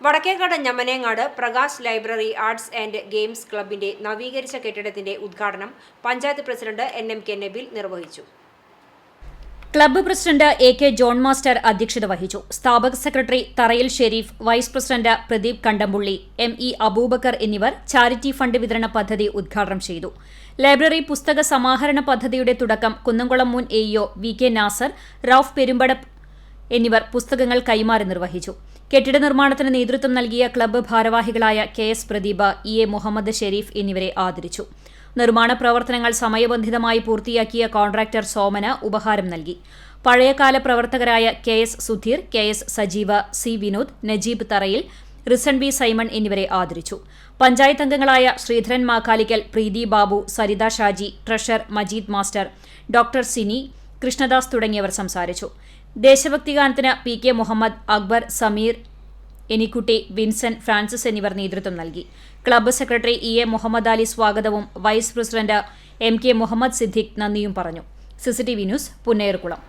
Vadakkekad ഞമ്മനേങ്ങാട് Prakash library arts and games ക്ലബിന്റെ നവീകരിച്ച കെട്ടിടത്തിന്റെ ഉദ്ഘാടനം panchayat president N M K Nabil നിർവഹിച്ചു. Club president A K John master അധ്യക്ഷത വഹിച്ചു. സ്ഥാപക secretary Tharayil Sharif vice president Pradeep Kandampulli M E Abubacker എന്നിവർ ചാരിറ്റി ഫണ്ട് വിതരണ പദ്ധതി ഉദ്ഘാടനം ചെയ്തു. ലൈബ്രറി പുസ്തക സമാഹരണ പദ്ധതിയുടെ തുടക്കം കുന്നംകുളം മുൻ AEO V K Nasar Rauf Perumbada എന്നിവർ പുസ്തകങ്ങൾ കൈമാറി നിർവഹിച്ചു. കെട്ടിട നിർമ്മാണത്തിന് നേതൃത്വം നൽകിയ ക്ലബ്ബ് ഭാരവാഹികളായ K S Pradeepa E A Muhammad Sharif എന്നിവരെ ആദരിച്ചു. നിർമ്മാണ പ്രവർത്തനങ്ങൾ സമയബന്ധിതമായി പൂർത്തിയാക്കിയ കോൺട്രാക്ടർ സോമന് ഉപഹാരം നൽകി. പഴയകാല പ്രവർത്തകരായ K S Sudheer K S Sajeeva C Vinod Najeeb Tharayil Rison B Simon എന്നിവരെ ആദരിച്ചു. പഞ്ചായത്ത് അംഗങ്ങളായ Sreedharan Makkalikkal Preethi Babu Saritha Shaji treasurer Majeed master doctor Sini Krishnadas തുടങ്ങിയവർ സംസാരിച്ചു. ദേശഭക്തി ഗാനത്തിന് P K Muhammad Akbar Sameer Enikkutty Vincent Francis എന്നിവർ നേതൃത്വം നൽകി. Club secretary E A Muhammad Ali സ്വാഗതവും vice president M K Muhammad Siddique നന്ദിയും പറഞ്ഞു. CCTV news Punnerkulam.